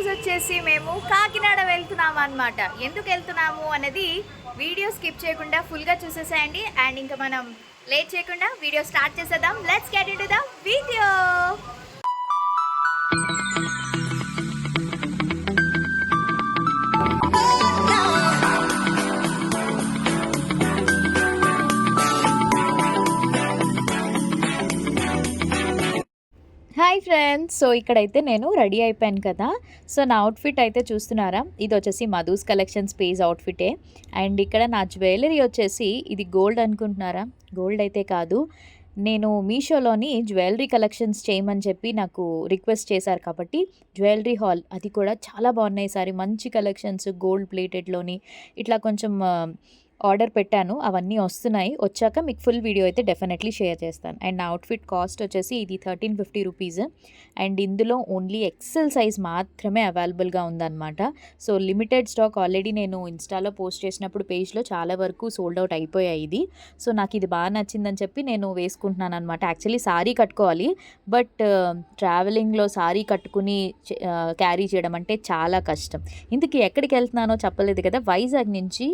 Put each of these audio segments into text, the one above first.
రోజు వచ్చేసి మేము కాకినాడ వెళ్తున్నాం అనమాట ఎందుకు వెళ్తున్నాము అనేది వీడియో స్కిప్ చేయకుండా ఫుల్గా చూసేసేయండి. అండ్ ఇంకా మనం లేట్ చేయకుండా వీడియో స్టార్ట్ చేసేద్దాం. Let's get into the video hi friends. So ఇక్కడైతే నేను రెడీ అయిపోయాను కదా. సో నా అవుట్ఫిట్ అయితే చూస్తున్నారా? ఇది వచ్చేసి మధుస్ కలెక్షన్ స్పేస్ అవుట్ఫిటే. అండ్ ఇక్కడ నా జ్యువెలరీ వచ్చేసి ఇది గోల్డ్ అనుకుంటున్నారా? గోల్డ్ అయితే కాదు. నేను మీషోలోని జ్యువెలరీ కలెక్షన్స్ చేయమని చెప్పి నాకు రిక్వెస్ట్ చేశారు కాబట్టి జ్యువెలరీ హాల్ అది కూడా చాలా బాగున్నాయి సారీ. మంచి కలెక్షన్స్ గోల్డ్ ప్లేటెడ్లోని. ఇట్లా కొంచెం ఆర్డర్ పెట్టాను. అవన్నీ వస్తున్నాయి. వచ్చాక మీకు ఫుల్ వీడియో అయితే డెఫినెట్లీ షేర్ చేస్తాను. అండ్ నా అవుట్ఫిట్ కాస్ట్ వచ్చేసి ఇది థర్టీన్ ఫిఫ్టీ రూపీస్. అండ్ ఇందులో ఓన్లీ ఎక్సెల్ సైజ్ మాత్రమే అవైలబుల్గా ఉందన్నమాట. సో లిమిటెడ్ స్టాక్ ఆల్రెడీ నేను ఇన్స్టాలో పోస్ట్ చేసినప్పుడు పేజ్లో చాలా వరకు సోల్డ్ అవుట్ అయిపోయాయి ఇది. సో నాకు ఇది బాగా నచ్చిందని చెప్పి నేను వేసుకుంటున్నాను అనమాట యాక్చువల్లీ సారీ కట్టుకోవాలి. బట్ ట్రావెలింగ్లో సారీ కట్టుకుని క్యారీ చేయడం అంటే చాలా కష్టం. ఇందుకు ఎక్కడికి వెళ్తున్నానో చెప్పలేదు కదా. వైజాగ్ నుంచి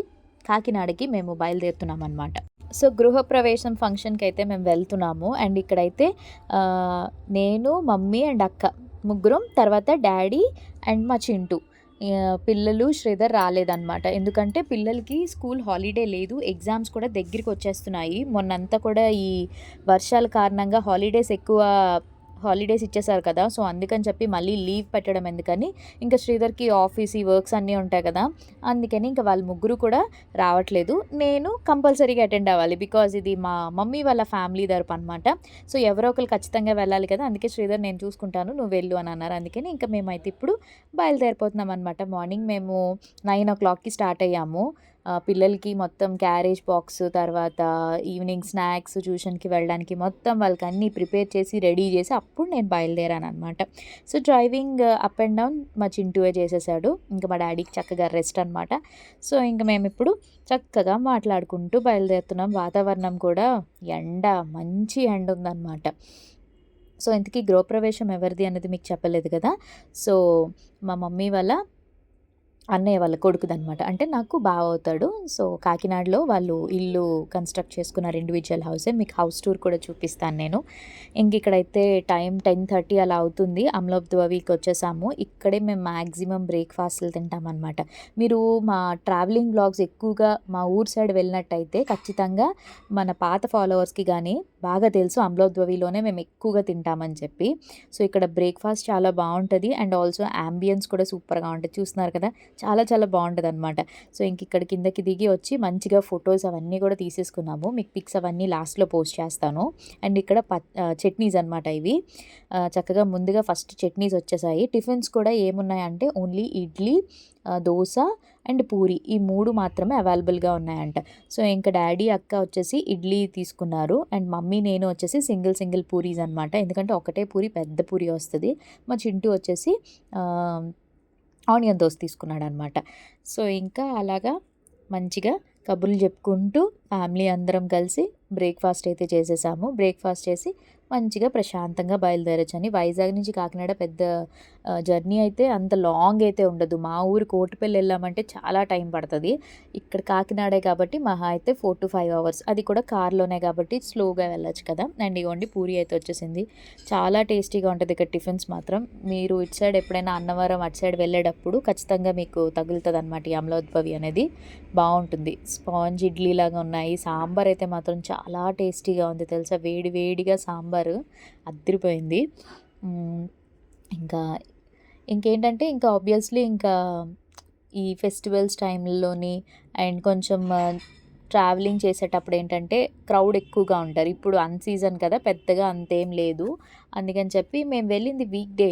కాకినాడకి మేము బయలుదేరుతున్నాం అనమాట సో గృహప్రవేశం ఫంక్షన్కి అయితే మేము వెళ్తున్నాము. అండ్ ఇక్కడైతే నేను మమ్మీ అండ్ అక్క ముగ్గురం తర్వాత డాడీ అండ్ మా చింటూ. పిల్లలు శ్రీధర్ రాలేదన్నమాట. ఎందుకంటే పిల్లలకి స్కూల్ హాలిడే లేదు. ఎగ్జామ్స్ కూడా దగ్గరికి వచ్చేస్తున్నాయి. మొన్నంతా కూడా ఈ వర్షాల కారణంగా హాలిడేస్ ఎక్కువ హాలిడేస్ ఇచ్చేసారు కదా. సో అందుకని చెప్పి మళ్ళీ లీవ్ పెట్టడం ఎందుకని? ఇంకా శ్రీధర్కి ఆఫీస్ ఈ వర్క్స్ అన్నీ ఉంటాయి కదా. అందుకని ఇంకా వాళ్ళ ముగ్గురు కూడా రావట్లేదు. నేను కంపల్సరీగా అటెండ్ అవ్వాలి బికాజ్ ఇది మా మమ్మీ వాళ్ళ ఫ్యామిలీ తరపు అనమాట సో ఎవరో ఒకరు ఖచ్చితంగా వెళ్ళాలి కదా. అందుకే శ్రీధర్ నేను చూసుకుంటాను నువ్వు వెళ్ళు అని అన్నారు. అందుకని ఇంకా మేమైతే ఇప్పుడు బయలుదేరిపోతున్నాం అనమాట మార్నింగ్ మేము నైన్ ఓ క్లాక్కి స్టార్ట్ అయ్యాము. పిల్లలకి మొత్తం క్యారేజ్ బాక్స్ తర్వాత ఈవినింగ్ స్నాక్స్ ట్యూషన్కి వెళ్ళడానికి మొత్తం వాళ్ళకి అన్నీ ప్రిపేర్ చేసి రెడీ చేసి అప్పుడు నేను బయలుదేరాను అనమాట so driving up and down మా చింటూవే చేసేసాడు. ఇంకా మా డాడీకి చక్కగా రెస్ట్ అనమాట సో ఇంకా మేము ఇప్పుడు చక్కగా మాట్లాడుకుంటూ బయలుదేరుతున్నాం. వాతావరణం కూడా ఎండ మంచి ఎండ ఉందన్నమాట. సో ఇంతకీ గృహప్రవేశం ఎవరిది అనేది మీకు చెప్పలేదు కదా? సో మా మమ్మీ వాళ్ళ అన్నయ్య వాళ్ళ కొడుకుదనమాట అంటే నాకు బావ అవుతాడు సో కాకినాడలో వాళ్ళు ఇల్లు కన్స్ట్రక్ట్ చేసుకున్నారు ఇండివిజువల్ హౌసే. మీకు హౌస్ టూర్ కూడా చూపిస్తాను నేను. ఇంక ఇక్కడైతే టైం టెన్ థర్టీ అలా అవుతుంది. అమలబ్దువీకి వచ్చేసాము. ఇక్కడే మేము మ్యాక్సిమం బ్రేక్ఫాస్ట్లు తింటామన్నమాట. మీరు మా ట్రావెలింగ్ బ్లాగ్స్ ఎక్కువగా మా ఊరు సైడ్ వెళ్ళినట్టయితే ఖచ్చితంగా మన పాత ఫాలోవర్స్కి కానీ బాగా తెలుసు అమ్లోబ్ మేము ఎక్కువగా తింటామని చెప్పి. సో ఇక్కడ బ్రేక్ఫాస్ట్ చాలా బాగుంటుంది. అండ్ ఆల్సో యాంబియన్స్ కూడా సూపర్గా ఉంటుంది చూస్తున్నారు కదా? చాలా చాలా బాగుంటుంది అనమాట సో ఇంక ఇక్కడ కిందకి దిగి వచ్చి మంచిగా ఫొటోస్ అవన్నీ కూడా తీసేసుకున్నాము. మీకు పిక్స్ అవన్నీ లాస్ట్లో పోస్ట్ చేస్తాను. అండ్ ఇక్కడ ప చట్నీస్ అనమాట ఇవి. చక్కగా ముందుగా ఫస్ట్ చట్నీస్ వచ్చేసాయి. టిఫిన్స్ కూడా ఏమున్నాయంటే ఓన్లీ ఇడ్లీ దోశ అండ్ పూరి. ఈ మూడు మాత్రమే అవైలబుల్గా ఉన్నాయంట. సో ఇంకా డాడీ అక్క వచ్చేసి ఇడ్లీ తీసుకున్నారు. అండ్ మమ్మీ నేను వచ్చేసి సింగిల్ సింగిల్ పూరీస్ అనమాట ఎందుకంటే ఒకటే పూరి పెద్ద పూరి వస్తుంది. మా చింటూ వచ్చేసి ఆనియన్ దోశ తీసుకున్నాడు అనమాట సో ఇంకా అలాగా మంచిగా కబుర్లు చెప్పుకుంటూ ఫ్యామిలీ అందరం కలిసి బ్రేక్ఫాస్ట్ అయితే చేసేసాము. బ్రేక్ఫాస్ట్ చేసి మంచిగా ప్రశాంతంగా బయలుదేరొచ్చని. వైజాగ్ నుంచి కాకినాడ పెద్ద జర్నీ అయితే అంత లాంగ్ అయితే ఉండదు. మా ఊరు కోటిపల్లి వెళ్ళామంటే చాలా టైం పడుతుంది. ఇక్కడ కాకినాడే కాబట్టి మహా అయితే ఫోర్ టు ఫైవ్ అవర్స్. అది కూడా కార్లోనే కాబట్టి స్లోగా వెళ్ళొచ్చు కదా. అండ్ ఇవ్వండి పూరి అయితే వచ్చేసింది. చాలా టేస్టీగా ఉంటుంది ఇక్కడ టిఫిన్స్ మాత్రం. మీరు ఇటు సైడ్ ఎప్పుడైనా అన్నవరం అటు సైడ్ వెళ్ళేటప్పుడు ఖచ్చితంగా మీకు తగులుతుంది అనమాట ఈ అమలోద్భవి అనేది. బాగుంటుంది. స్పాంజ్ ఇడ్లీ లాగా ఉన్నాయి. సాంబార్ అయితే మాత్రం చాలా టేస్టీగా ఉంది తెలుసా? వేడి వేడిగా సాంబార్ అద్దరిపోయింది అదిరిపోయింది. ఇంకా ఇంకేంటంటే ఇంకా ఆబ్వియస్లీ ఇంకా ఈ ఫెస్టివల్స్ టైంలోని అండ్ కొంచెం ట్రావెలింగ్ చేసేటప్పుడు ఏంటంటే క్రౌడ్ ఎక్కువగా ఉంటారు. ఇప్పుడు అన్ సీజన్ కదా పెద్దగా అంతేం లేదు. అందుకని చెప్పి మేము వెళ్ళింది వీక్ డే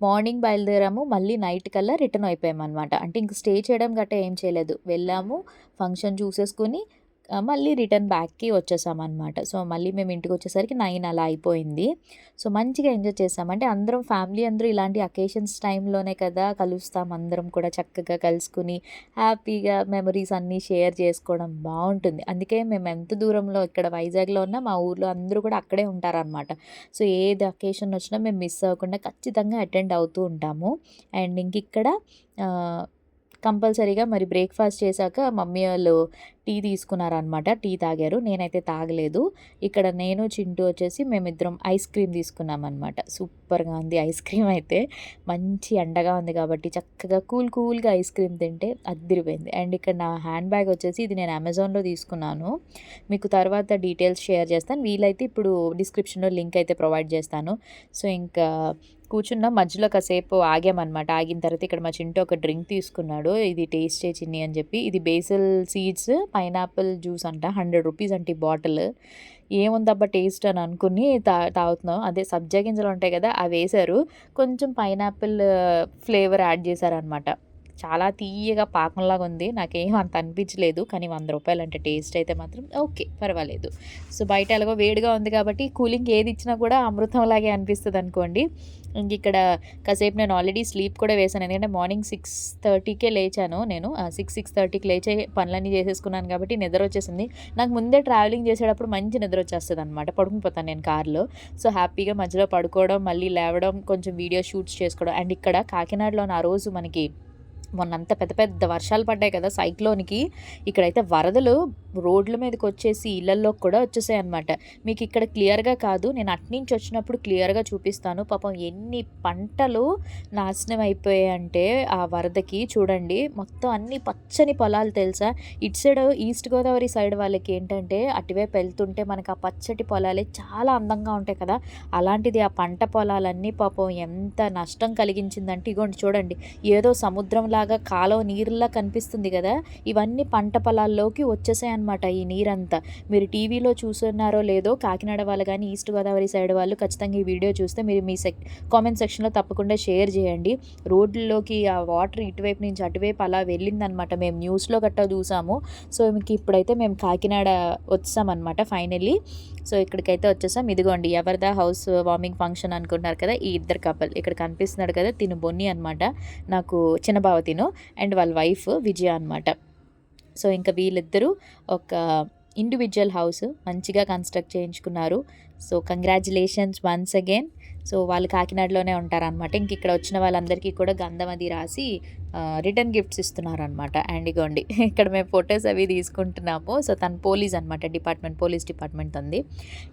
మార్నింగ్ బయలుదేరాము మళ్ళీ నైట్ కల్లా రిటర్న్ అయిపోయాం అనమాట అంటే ఇంక స్టే చేయడం గట్రా ఏం చేయలేదు. వెళ్ళాము ఫంక్షన్ చూసేసుకుని మళ్ళీ రిటర్న్ బ్యాక్‌కి వచ్చేసామన్నమాట సో, మళ్ళీ మేము ఇంటికి వచ్చేసరికి నైన్ అలా అయిపోయింది. సో, మంచిగా ఎంజాయ్ చేసాం. అంటే అందరం ఫ్యామిలీ అందరూ ఇలాంటి అకేషన్స్ టైంలోనే కదా కలుస్తాం. అందరం కూడా చక్కగా కలుసుకొని హ్యాపీగా మెమరీస్ అన్నీ షేర్ చేసుకోవడం బాగుంటుంది అందుకే మేము ఎంత దూరంలో ఇక్కడ వైజాగ్‌లో ఉన్నా మా ఊర్లో అందరూ కూడా అక్కడే ఉంటారనమాట. సో, ఏది అకేషన్ వచ్చినా మేము మిస్ అవ్వకుండా ఖచ్చితంగా అటెండ్ అవుతూ ఉంటాము. అండ్ ఇంకిక్కడ ఇక్కడ కంపల్సరీగా మరి బ్రేక్‌ఫాస్ట్ చేశాక మమ్మీ వాళ్ళు టీ తీసుకున్నారనమాట. టీ తాగారు. నేనైతే తాగలేదు. ఇక్కడ నేను, చింటూ వచ్చేసి మేమిద్దరం ఐస్ క్రీమ్ తీసుకున్నామనమాట. సూపర్‌గా ఉంది ఐస్ క్రీమ్ అయితే. మంచి ఎండగా ఉంది కాబట్టి చక్కగా కూల్ కూల్‌గా ఐస్ క్రీమ్ తింటే అద్దిరిపోయింది. అండ్ ఇక్కడ నా హ్యాండ్ బ్యాగ్ వచ్చేసి ఇది నేను అమెజాన్‌లో తీసుకున్నాను. మీకు తర్వాత డీటెయిల్స్ షేర్ చేస్తాను. వీలైతే ఇప్పుడు డిస్క్రిప్షన్‌లో లింక్ అయితే ప్రొవైడ్ చేస్తాను. సో, ఇంకా కూర్చున్నాం. మధ్యలో కాసేపు ఆగామనమాట. ఆగిన తర్వాత ఇక్కడ మా చింటూ ఒక డ్రింక్ తీసుకున్నాడు. ఇది టేస్ట్ చిన్ని అని చెప్పి. ఇది బేసిల్ సీడ్స్ పైనాపిల్ జ్యూస్ అంట. హండ్రెడ్ రూపీస్ అంటే ఈ బాటిల్. ఏముందబ్బా టేస్ట్ అని అనుకుని తా తాగుతున్నాం. అదే సబ్జా గింజలు ఉంటాయి కదా! అవి వేశారు కొంచెం పైనాపిల్ ఫ్లేవర్ యాడ్ చేశారనమాట. చాలా తియ్యగా పాకంలాగా ఉంది. నాకేం అంత అనిపించలేదు. కానీ వంద రూపాయలు అంటే టేస్ట్ అయితే మాత్రం ఓకే. పర్వాలేదు. సో, బయట ఎలాగో వేడిగా ఉంది కాబట్టి కూలింగ్ ఏది ఇచ్చినా కూడా అమృతంలాగే ఇంక ఇక్కడ కాసేపు నేను ఆల్రెడీ స్లీప్ కూడా వేశాను. ఎందుకంటే మార్నింగ్ 6:30కే లేచాను నేను. సిక్స్ సిక్స్ థర్టీకి లేచే పనులన్నీ చేసేసుకున్నాను కాబట్టి నిద్ర వచ్చేసింది. నాకు ముందే ట్రావెలింగ్ చేసేటప్పుడు మంచి నిద్ర వచ్చేస్తుంది పడుకుని పోతాను నేను కార్‌లో. సో, హ్యాపీగా మధ్యలో పడుకోవడం, మళ్ళీ లేవడం, కొంచెం వీడియో షూట్స్ చేసుకోవడం. అండ్ ఇక్కడ కాకినాడలోని ఆ రోజు మనకి మొన్నంత పెద్ద పెద్ద వర్షాలు పడ్డాయి కదా! సైక్లోన్‌కి. ఇక్కడైతే వరదలు రోడ్ల మీదకి వచ్చేసి ఇళ్ళల్లోకి కూడా వచ్చేసాయి అనమాట మీకు ఇక్కడ క్లియర్‌గా కాదు. నేను అట్నుంచి వచ్చినప్పుడు క్లియర్‌గా చూపిస్తాను. పాపం ఎన్ని పంటలు నాశనం అయిపోయాయంటే ఆ వరదకి చూడండి. మొత్తం అన్ని పచ్చని పొలాలు తెలుసా? ఇటు సైడ్ ఈస్ట్ గోదావరి సైడ్ వాళ్ళకి ఏంటంటే అటువైపు వెళ్తుంటే మనకు ఆ పచ్చటి పొలాలే చాలా అందంగా ఉంటాయి కదా! అలాంటిది ఆ పంట పొలాలన్నీ పాపం ఎంత నష్టం కలిగించిందంటే ఇగోండి చూడండి. ఏదో సముద్రంలా లాగా కాలువ నీరులా కనిపిస్తుంది కదా! ఇవన్నీ పంట పొలాల్లోకి వచ్చేసాయన్నమాట ఈ నీరంతా. మీరు టీవీలో చూస్తున్నారో లేదో కాకినాడ వాళ్ళు కానీ ఈస్ట్ గోదావరి సైడ్ వాళ్ళు ఖచ్చితంగా ఈ వీడియో చూస్తే మీరు మీ సెక్ కామెంట్ సెక్షన్‌లో తప్పకుండా షేర్ చేయండి. రోడ్లలోకి ఆ వాటర్ ఇటువైపు నుంచి అటువైపు అలా వెళ్ళిందనమాట. మేము న్యూస్‌లో గట్టా చూసాము. సో, మీకు ఇప్పుడైతే మేము కాకినాడ వచ్చామన్నమాట ఫైనల్లీ. సో, ఇక్కడికైతే వచ్చేసాం. ఇదిగోండి ఎవరిదా హౌస్ వార్మింగ్ ఫంక్షన్ అనుకుంటున్నారు కదా! ఈ ఇద్దరు కపుల్. ఇక్కడ కనిపిస్తున్నాడు కదా! తిను బొన్ని అనమాట. నాకు చిన్న బావ అండ్ వాళ్ళ వైఫ్ విజయ అనమాట. సో, ఇంకా వీళ్ళిద్దరూ ఒక ఇండివిజువల్ హౌస్ మంచిగా కన్‌స్ట్రక్ట్ చేయించుకున్నారు. So, congratulations once again. So, వాళ్ళు కాకినాడలోనే ఉంటారనమాట. ఇంక ఇక్కడ వచ్చిన వాళ్ళందరికీ కూడా గంధం అది రాసి రిటర్న్ గిఫ్ట్స్ ఇస్తున్నారనమాట. అండ్ ఇగోండి ఇక్కడ మేము ఫొటోస్ అవి తీసుకుంటున్నాము. సో, తను పోలీస్ అనమాట. డిపార్ట్మెంట్ పోలీస్ డిపార్ట్మెంట్ ఉంది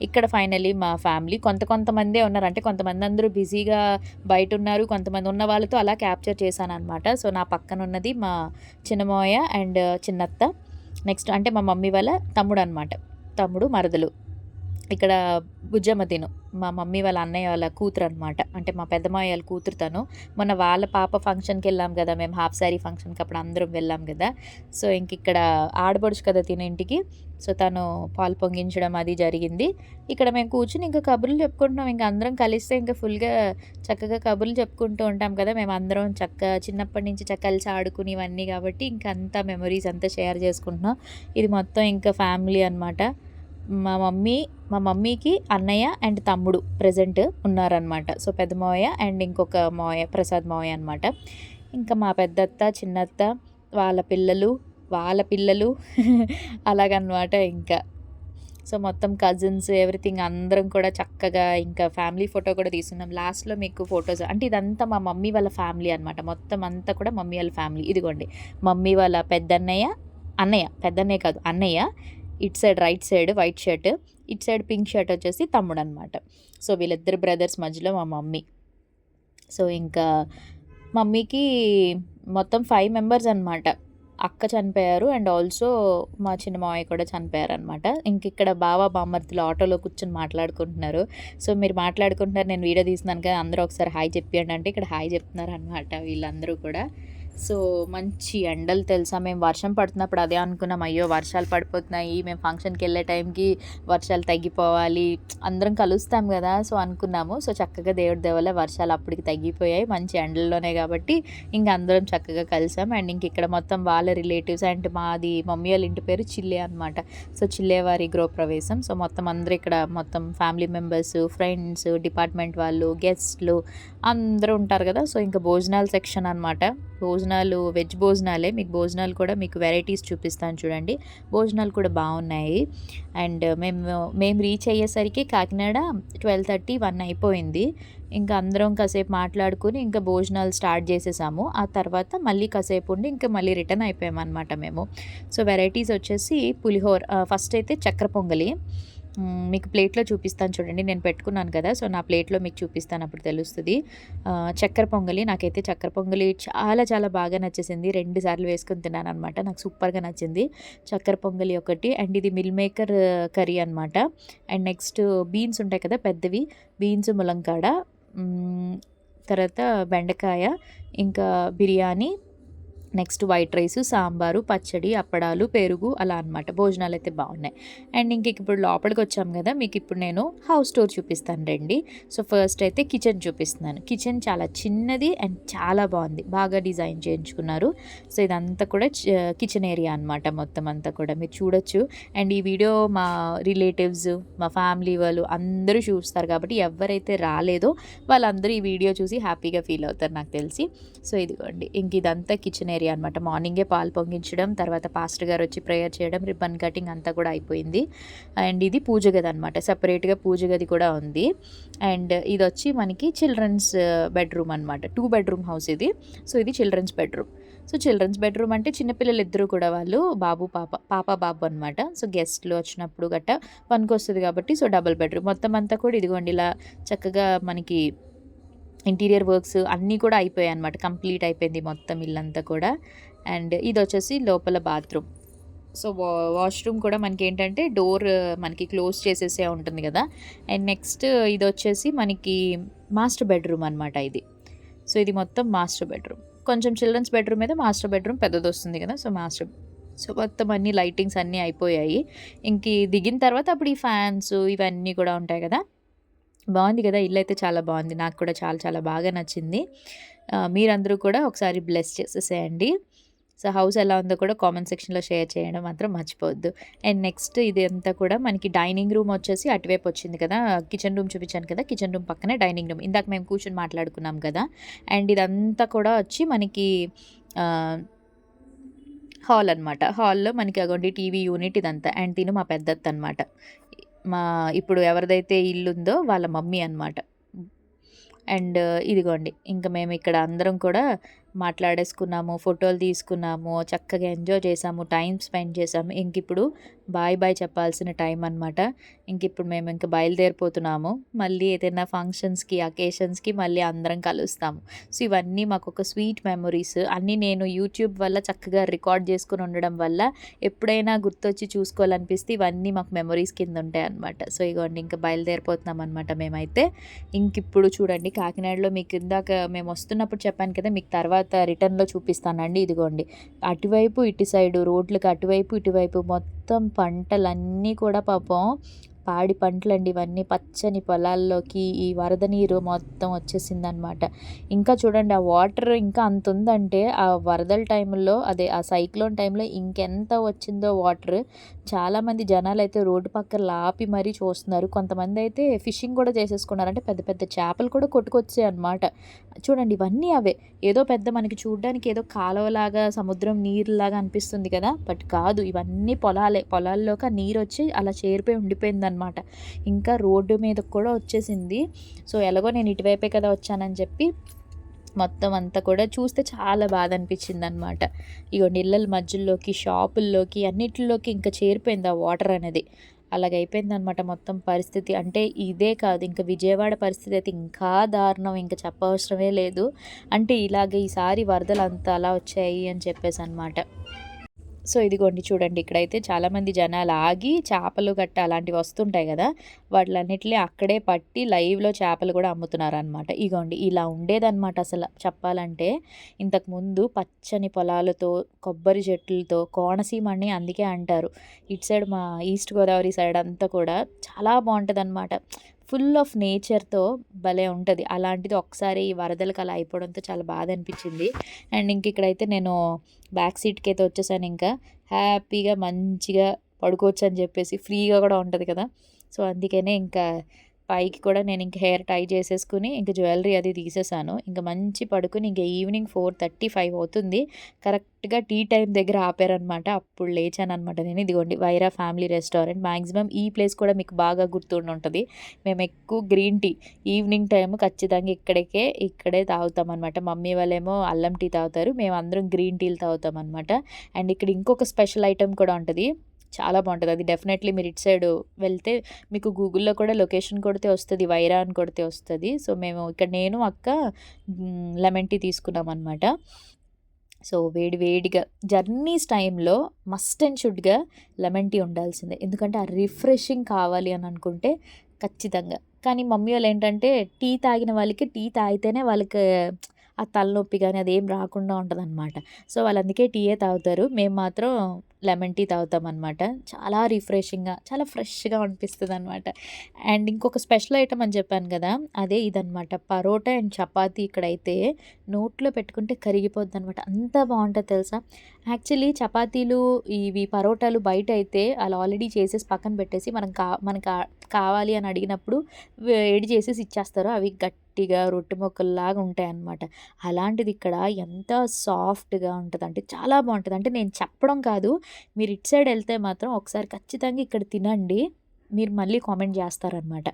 ఇక్కడ ఫైనలీ మా ఫ్యామిలీ కొంత కొంతమందే ఉన్నారు. అంటే కొంతమంది అందరూ బిజీగా బయట ఉన్నారు కొంతమంది ఉన్న వాళ్ళతో అలా క్యాప్చర్ చేశాననమాట. సో, నా పక్కన ఉన్నది మా చిన్నమోయ అండ్ చిన్నత్త. నెక్స్ట్ అంటే మా మమ్మీ వాళ్ళ తమ్ముడనమాట. తమ్ముడు, మరదలు. ఇక్కడ బుజ్జమ్మ తిను. మా మమ్మీ వాళ్ళ అన్నయ్య వాళ్ళ కూతురు అనమాట అంటే మా పెద్దమ్మాయి వాళ్ళ కూతురు తను. మొన్న వాళ్ళ పాప ఫంక్షన్కి వెళ్ళాం కదా! మేము హాఫ్ సారీ ఫంక్షన్‌కి అప్పుడు అందరం వెళ్ళాం కదా! సో, ఇంక ఇక్కడ ఆడబడుచు కదా తిన ఇంటికి. సో, తను పాలు పొంగించడం అది జరిగింది. ఇక్కడ మేము కూర్చుని ఇంకా కబుర్లు చెప్పుకుంటున్నాం. ఇంకా అందరం కలిస్తే ఇంకా ఫుల్‌గా చక్కగా కబుర్లు చెప్పుకుంటూ ఉంటాం కదా! మేము అందరం చక్కగా చిన్నప్పటి నుంచి చక్క కలిసి ఆడుకుని ఇవన్నీ కాబట్టి ఇంక అంతా మెమరీస్ అంతా షేర్ చేసుకుంటున్నాం. ఇది మొత్తం ఇంకా ఫ్యామిలీ అనమాట. మా మమ్మీ మా మమ్మీకి అన్నయ్య అండ్ తమ్ముడు ప్రెజెంట్ ఉన్నారనమాట. సో, పెద్ద మావయ్య అండ్ ఇంకొక మావయ్య ప్రసాద్ మావయ్య అనమాట. ఇంకా మా పెద్దత్త, చిన్నత్త, వాళ్ళ పిల్లలు, వాళ్ళ పిల్లలు అలాగనమాట ఇంకా. సో, మొత్తం కజిన్స్ ఎవ్రీథింగ్ అందరం కూడా చక్కగా ఇంకా ఫ్యామిలీ ఫోటో కూడా తీసుకున్నాం. లాస్ట్‌లో మీకు ఫొటోస్ అంటే ఇదంతా మా మమ్మీ వాళ్ళ ఫ్యామిలీ అనమాట. మొత్తం అంతా కూడా మమ్మీ వాళ్ళ ఫ్యామిలీ. ఇదిగోండి మమ్మీ వాళ్ళ పెద్దన్నయ్య, అన్నయ్య పెద్దన్నయ్య కాదు అన్నయ్య. It side right side white shirt. It side pink shirt వచ్చేసి తమ్ముడనమాట. సో, వీళ్ళిద్దరు బ్రదర్స్ మధ్యలో మా మమ్మీ. సో, ఇంకా మమ్మీకి మొత్తం ఫైవ్ మెంబర్స్ అనమాట. అక్క చనిపోయారు. అండ్ ఆల్సో మా చిన్న మావయ్య కూడా చనిపోయారనమాట. ఇంకిక్కడ బావ, బామ్మర్తులు ఆటోలో కూర్చొని మాట్లాడుకుంటున్నారు. సో, మీరు మాట్లాడుకుంటున్నారు నేను వీడియో తీస్తున్నాను కదా! అందరూ ఒకసారి హాయ్ చెప్పియండి అంటే ఇక్కడ హాయ్ చెప్తున్నారు అనమాట వీళ్ళందరూ కూడా. సో మంచి ఎండలు తెలుసా? మేము వర్షం పడుతున్నప్పుడు అదే అనుకున్నాం అయ్యో వర్షాలు పడిపోతున్నాయి మేము ఫంక్షన్కి వెళ్ళే టైంకి వర్షాలు తగ్గిపోవాలి అందరం కలుస్తాం కదా? సో అనుకున్నాము. సో చక్కగా దేవుడి దేవల వర్షాలు అప్పటికి తగ్గిపోయాయి మంచి ఎండల్లోనే కాబట్టి ఇంక అందరం చక్కగా కలిసాం. అండ్ ఇంక ఇక్కడ మొత్తం వాళ్ళ రిలేటివ్స్ అండ్ మాది మమ్మీ వాళ్ళ ఇంటి పేరు చిల్లే అనమాట సో చిల్లే వారి గృహప్రవేశం. సో మొత్తం అందరూ ఇక్కడ మొత్తం ఫ్యామిలీ మెంబర్స్ ఫ్రెండ్స్ డిపార్ట్మెంట్ వాళ్ళు గెస్ట్లు అందరూ ఉంటారు కదా సో ఇంకా భోజనాల సెక్షన్ అనమాట భోజనాలు వెజ్ భోజనాలే. మీకు భోజనాలు కూడా మీకు వెరైటీస్ చూపిస్తాను చూడండి. భోజనాలు కూడా బాగున్నాయి. అండ్ మేము మేము రీచ్ అయ్యేసరికి కాకినాడ ట్వెల్వ్ థర్టీ వన్ అయిపోయింది. ఇంకా అందరం కాసేపు మాట్లాడుకుని ఇంకా భోజనాలు స్టార్ట్ చేసేసాము. ఆ తర్వాత మళ్ళీ కాసేపు ఉండి ఇంకా మళ్ళీ రిటర్న్ అయిపోయామన్నమాట మేము. సో వెరైటీస్ వచ్చేసి పులిహోర ఫస్ట్ అయితే చక్ర పొంగలి మీకు ప్లేట్లో చూపిస్తాను చూడండి నేను పెట్టుకున్నాను కదా సో నా ప్లేట్లో మీకు చూపిస్తాను అప్పుడు తెలుస్తుంది. చక్కెర పొంగలి నాకైతే చక్కెర పొంగలి చాలా చాలా బాగా నచ్చేసింది రెండు సార్లు వేసుకుని తిన్నాను అనమాట నాకు సూపర్గా నచ్చింది. చక్కెర పొంగలి ఒకటి అండ్ ఇది మిల్ మేకర్ కర్రీ అనమాట అండ్ నెక్స్ట్ బీన్స్ ఉంటాయి కదా పెద్దవి బీన్స్ ములంకాడ తర్వాత బెండకాయ ఇంకా biryani next white rice sambar పచ్చడి అప్పడాలు పెరుగు అలా అనమాట భోజనాలు అయితే బాగున్నాయి. అండ్ ఇంక ఇప్పుడు లోపలికి వచ్చాం కదా మీకు ఇప్పుడు నేను హౌస్ టూర్ చూపిస్తాను రండి. సో ఫస్ట్ అయితే కిచెన్ చూపిస్తున్నాను. కిచెన్ చాలా చిన్నది అండ్ చాలా బాగుంది. బాగా డిజైన్ చేయించుకున్నారు. సో ఇదంతా కూడా కిచెన్ ఏరియా అనమాట మొత్తం అంతా కూడా. మీరు చూడొచ్చు. అండ్ ఈ వీడియో మా రిలేటివ్స్ మా ఫ్యామిలీ వాళ్ళు అందరూ చూస్తారు కాబట్టి ఎవరైతే రాలేదో వాళ్ళందరూ ఈ వీడియో చూసి హ్యాపీగా ఫీల్ అవుతారు నాకు తెలిసి. సో ఇదిగోండి. ఇంక ఇదంతా కిచెన్ ఏరియా అనమాట మార్నింగే పాలు పొంగించడం తర్వాత పాస్టర్ గారు వచ్చి ప్రేయర్ చేయడం రిబ్బన్ కటింగ్ అంతా కూడా అయిపోయింది. అండ్ ఇది పూజ గది అనమాట సపరేట్గా పూజ గది కూడా ఉంది. అండ్ ఇది వచ్చి మనకి చిల్డ్రన్స్ బెడ్రూమ్ అనమాట టూ బెడ్రూమ్ హౌస్ ఇది. సో ఇది children's bedroom. So children's bedroom అంటే చిన్నపిల్లలు ఇద్దరు కూడా వాళ్ళు బాబు పాప పాప బాబు అనమాట సో గెస్ట్లు వచ్చినప్పుడు గట్ట పనికి వస్తుంది కాబట్టి సో డబుల్ బెడ్రూమ్ మొత్తం అంతా కూడా ఇదిగోండి ఇలా చక్కగా మనకి ఇంటీరియర్ వర్క్స్ అన్నీ కూడా అయిపోయాయి అనమాట కంప్లీట్ అయిపోయింది మొత్తం ఇల్లంతా కూడా. అండ్ ఇది వచ్చేసి లోపల బాత్రూమ్. సో వా వాష్రూమ్ కూడా మనకి ఏంటంటే డోర్ మనకి క్లోజ్ చేసేసే ఉంటుంది కదా. అండ్ నెక్స్ట్ ఇది వచ్చేసి మనకి మాస్టర్ బెడ్రూమ్ అనమాట ఇది. సో ఇది మొత్తం మాస్టర్ బెడ్రూమ్. కొంచెం చిల్డ్రన్స్ బెడ్రూమ్ మీద మాస్టర్ బెడ్రూమ్ పెద్దది వస్తుంది కదా. సో మాస్టర్ సో మొత్తం అన్ని లైటింగ్స్ అన్నీ అయిపోయాయి. ఇంక దిగిన తర్వాత అప్పుడు ఈ ఫ్యాన్స్ ఇవన్నీ కూడా ఉంటాయి కదా. బాగుంది కదా ఇల్లు అయితే చాలా బాగుంది. నాకు కూడా చాలా చాలా బాగా నచ్చింది. మీరందరూ కూడా ఒకసారి బ్లెస్ చేసేసేయండి. సో హౌస్ ఎలా ఉందో కూడా కామెంట్ సెక్షన్లో షేర్ చేయడం మాత్రం మర్చిపోవద్దు. అండ్ నెక్స్ట్ ఇది అంతా కూడా మనకి డైనింగ్ రూమ్ వచ్చేసి అటువైపు వచ్చింది కదా కిచెన్ రూమ్ చూపించాను కదా కిచెన్ రూమ్ పక్కనే డైనింగ్ రూమ్. ఇందాక మేము కూర్చొని మాట్లాడుకున్నాం కదా అండ్ ఇదంతా కూడా వచ్చి మనకి హాల్ అనమాట హాల్లో మనకి అగోండి టీవీ యూనిట్ ఇదంతా. అండ్ తిను మా పెద్దత్త అనమాట మా ఇప్పుడు ఎవరిదైతే ఇల్లు ఉందో వాళ్ళ మమ్మీ అనమాట అండ్ ఇదిగోండి ఇంకా మేము ఇక్కడ అందరం కూడా మాట్లాడేసుకున్నాము ఫోటోలు తీసుకున్నాము చక్కగా ఎంజాయ్ చేసాము టైం స్పెండ్ చేసాము. ఇంక ఇప్పుడు బాయ్ బాయ్ చెప్పాల్సిన టైం అనమాట ఇంక ఇప్పుడు మేము ఇంకా బయలుదేరిపోతున్నాము. మళ్ళీ ఏదైనా ఫంక్షన్స్కి అకేషన్స్కి మళ్ళీ అందరం కలుస్తాము. సో ఇవన్నీ మాకు ఒక స్వీట్ మెమొరీస్. అన్నీ నేను యూట్యూబ్ వల్ల చక్కగా రికార్డ్ చేసుకుని ఉండడం వల్ల ఎప్పుడైనా గుర్తొచ్చి చూసుకోవాలనిపిస్తే ఇవన్నీ మాకు మెమొరీస్ కింద ఉంటాయి అనమాట సో ఇగోండి ఇంకా బయలుదేరిపోతున్నాం అనమాట మేమైతే. ఇంక ఇప్పుడు చూడండి కాకినాడలో మీకు ఇందాక మేము వస్తున్నప్పుడు చెప్పాను కదా మీకు తర్వాత రిటర్న్లో చూపిస్తానండి. ఇదిగోండి. అటువైపు ఇటు సైడు రోడ్లకు అటువైపు ఇటువైపు మొత్తం మొత్తం పంటలన్నీ కూడా పాపం పాడి పంటలండి ఇవన్నీ పచ్చని పొలాల్లోకి ఈ వరద నీరు మొత్తం వచ్చేసిందనమాట. ఇంకా చూడండి ఆ వాటర్ ఇంకా అంత ఉందంటే ఆ వరదల టైంలో అదే ఆ సైక్లోన్ టైంలో ఇంకెంత వచ్చిందో వాటర్. చాలామంది జనాలు అయితే రోడ్డు పక్కన లాపి మరీ చూస్తున్నారు. కొంతమంది అయితే ఫిషింగ్ కూడా చేసేసుకున్నారు. అంటే పెద్ద పెద్ద చేపలు కూడా కొట్టుకొచ్చాయి అనమాట చూడండి ఇవన్నీ అవే. ఏదో పెద్ద మనకి చూడడానికి ఏదో కాలువలాగా సముద్రం నీరులాగా అనిపిస్తుంది కదా. బట్ కాదు ఇవన్నీ పొలాలే. పొలాల్లోకి ఆ నీరు వచ్చి అలా చేరిపోయి ఉండిపోయింది అనమాట. ఇంకా రోడ్డు మీదకు కూడా వచ్చేసింది. సో ఎలాగో నేను ఇటువైపే కదా వచ్చానని చెప్పి మొత్తం అంతా కూడా చూస్తే చాలా బాధ అనిపించింది అనమాట ఇగో నీళ్ళల మధ్యలోకి షాపుల్లోకి అన్నిటిలోకి ఇంకా చేరిపోయింది ఆ వాటర్ అనేది. అలాగైపోయింది అనమాట మొత్తం పరిస్థితి. అంటే ఇదే కాదు ఇంకా విజయవాడ పరిస్థితి అయితే ఇంకా దారుణం. ఇంకా చెప్పవసరమే లేదు. అంటే ఇలాగే ఈసారి వరదలు అంతా అలా వచ్చాయి అని చెప్పేసి అనమాట సో ఇదిగోండి చూడండి ఇక్కడైతే చాలామంది జనాలు ఆగి చేపలు గట్ట అలాంటివి వస్తుంటాయి కదా వాటిలన్నిటిని అక్కడే పట్టి లైవ్లో చేపలు కూడా అమ్ముతున్నారు అనమాట ఇగోండి ఇలా ఉండేదన్నమాట అసలు చెప్పాలంటే. ఇంతకుముందు పచ్చని పొలాలతో కొబ్బరి చెట్లతో కోనసీమ అని అందుకే అంటారు. ఇటు సైడ్ మా ఈస్ట్ గోదావరి సైడ్ అంతా కూడా చాలా బాగుంటుంది అనమాట ఫుల్ ఆఫ్ నేచర్తో భలే ఉంటుంది. అలాంటిది ఒకసారి ఈ వరదలకు అలా అయిపోవడంతో చాలా బాధ అనిపించింది. అండ్ ఇంక ఇక్కడైతే నేను బ్యాక్ సీట్కి అయితే వచ్చేసాను ఇంకా. హ్యాపీగా మంచిగా పడుకోవచ్చు అని చెప్పేసి ఫ్రీగా కూడా ఉంటుంది కదా. సో అందుకనే ఇంకా పైకి కూడా నేను ఇంక హెయిర్ టై చేసేసుకుని ఇంక జ్యువెలరీ అది తీసేసాను. ఇంకా మంచి పడుకుని ఇంక ఈవినింగ్ ఫోర్ థర్టీ ఫైవ్ అవుతుంది. కరెక్ట్గా టీ టైం దగ్గర ఆపారనమాట. అప్పుడు లేచాను అనమాట నేను. ఇదిగోండి వైరా ఫ్యామిలీ రెస్టారెంట్. మ్యాక్సిమం ఈ ప్లేస్ కూడా మీకు బాగా గుర్తుండి ఉంటుంది మేము ఎక్కువ గ్రీన్ టీ ఈవినింగ్ టైం ఖచ్చితంగా ఇక్కడికే ఇక్కడే తాగుతాం అనమాట మమ్మీ వాళ్ళేమో అల్లం టీ తాగుతారు. మేము అందరం గ్రీన్ టీలు తాగుతాం అనమాట అండ్ ఇక్కడ ఇంకొక స్పెషల్ ఐటెం కూడా ఉంటుంది. చాలా బాగుంటుంది. అది డెఫినెట్లీ మీరు ఇటు సైడ్ వెళ్తే మీకు గూగుల్లో కూడా లొకేషన్ కొడితే వస్తుంది వైరా అని కొడితే వస్తుంది. సో మేము ఇక్కడ నేను అక్క లెమన్ టీ తీసుకున్నాం అనమాట సో వేడి వేడిగా జర్నీస్ టైంలో మస్ట్ అండ్ షుడ్గా లెమన్ టీ ఉండాల్సిందే. ఎందుకంటే ఆ రిఫ్రెషింగ్ కావాలి అని అనుకుంటే ఖచ్చితంగా. కానీ మమ్మీ వాళ్ళు ఏంటంటే టీ తాగిన వాళ్ళకి టీ తాగితేనే వాళ్ళకి ఆ తలనొప్పి కానీ అదేం రాకుండా ఉంటుంది అనమాట సో వాళ్ళు అందుకే టీయే తాగుతారు. మేము మాత్రం లెమన్ టీ తాగుతామన్నమాట. చాలా రిఫ్రెషింగ్గా చాలా ఫ్రెష్గా అనిపిస్తుంది అనమాట అండ్ ఇంకొక స్పెషల్ ఐటమ్ అని చెప్పాను కదా అదే ఇదనమాట పరోటా అండ్ చపాతీ ఇక్కడైతే నోట్లో పెట్టుకుంటే కరిగిపోద్ది అనమాట అంత బాగుంటుంది తెలుసా? యాక్చువల్లీ చపాతీలు ఇవి పరోటాలు బయట అయితే అలా ఆల్రెడీ చేసేసి పక్కన పెట్టేసి మనం కా మనకు కావాలి అని అడిగినప్పుడు వేడి చేసేసి ఇచ్చేస్తారు అవి గట్టిగా రొట్టె మొక్కల్లాగా ఉంటాయి అన్నమాట అలాంటిది ఇక్కడ ఎంత సాఫ్ట్గా ఉంటుంది అంటే చాలా బాగుంటుంది. అంటే నేను చెప్పడం కాదు మీరు ఇటు సైడ్ వెళ్తే మాత్రం ఒకసారి ఖచ్చితంగా ఇక్కడ తినండి. మీరు మళ్ళీ కామెంట్ చేస్తారనమాట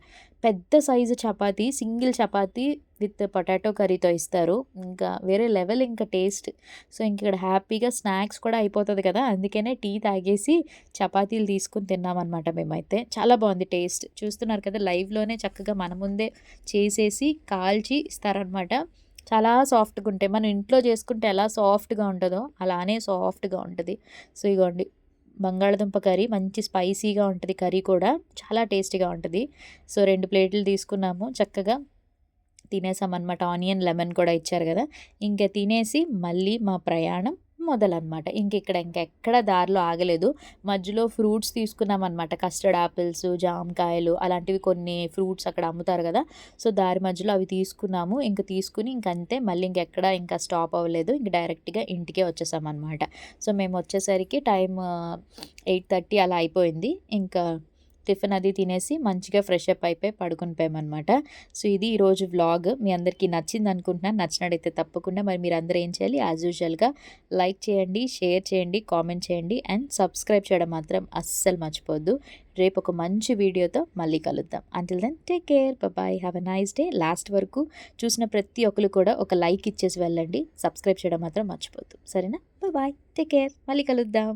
పెద్ద size chapati single chapati with potato కర్రీతో ఇస్తారు. ఇంకా వేరే లెవెల్ ఇంకా టేస్ట్. సో ఇంక ఇక్కడ హ్యాపీగా స్నాక్స్ కూడా అయిపోతుంది కదా. అందుకనే టీ తాగేసి చపాతీలు తీసుకుని తిన్నామన్నమాట మేమైతే. చాలా బాగుంది టేస్ట్. చూస్తున్నారు కదా లైవ్లోనే చక్కగా మన ముందే చేసేసి కాల్చి ఇస్తారనమాట చాలా సాఫ్ట్గా ఉంటాయి. మనం ఇంట్లో చేసుకుంటే ఎలా సాఫ్ట్గా ఉంటుందో అలానే సాఫ్ట్గా ఉంటుంది. సో ఇగోండి. బంగాళదుంప కర్రీ మంచి స్పైసీగా ఉంటుంది. కర్రీ కూడా చాలా టేస్టీగా ఉంటుంది. సో రెండు ప్లేట్లు తీసుకున్నాము. చక్కగా తినేసామన్నమాట. ఆనియన్ లెమన్ కూడా ఇచ్చారు కదా. ఇంకా తినేసి మళ్ళీ మా ప్రయాణం మొదలనమాట ఇంక ఇక్కడ ఇంకెక్కడ దారిలో ఆగలేదు. మధ్యలో ఫ్రూట్స్ తీసుకున్నాం అనమాట కస్టర్డ్ ఆపిల్స్ జామకాయలు అలాంటివి కొన్ని ఫ్రూట్స్ అక్కడ అమ్ముతారు కదా. సో దారి మధ్యలో అవి తీసుకున్నాము. ఇంక తీసుకుని ఇంకంతే మళ్ళీ ఇంకెక్కడ ఇంకా స్టాప్ అవ్వలేదు. ఇంక డైరెక్ట్గా ఇంటికే వచ్చేసాం అనమాట సో మేము వచ్చేసరికి టైం ఎయిట్ థర్టీ అలా అయిపోయింది. ఇంకా టిఫిన్ అది తినేసి మంచిగా ఫ్రెష్ అప్ అయిపోయి పడుకుని పోయామన్నమాట. సో ఇది ఈరోజు వ్లాగ్. మీ అందరికీ నచ్చింది అనుకుంటున్నాను. నచ్చినట్టయితే తప్పకుండా మరి మీరు అందరూ ఏం చేయాలి? యాజ్ యూజువల్గా లైక్ చేయండి షేర్ చేయండి కామెంట్ చేయండి అండ్ సబ్స్క్రైబ్ చేయడం మాత్రం అస్సలు మర్చిపోద్దు రేపు ఒక మంచి వీడియోతో మళ్ళీ కలుద్దాం. Until then take care bye have a nice day last వరకు చూసిన ప్రతి ఒక్కరు కూడా ఒక లైక్ ఇచ్చేసి వెళ్ళండి. సబ్స్క్రైబ్ చేయడం మాత్రం మర్చిపోద్దు సరేనా? బాయ్ టేక్ కేర్ మళ్ళీ కలుద్దాం.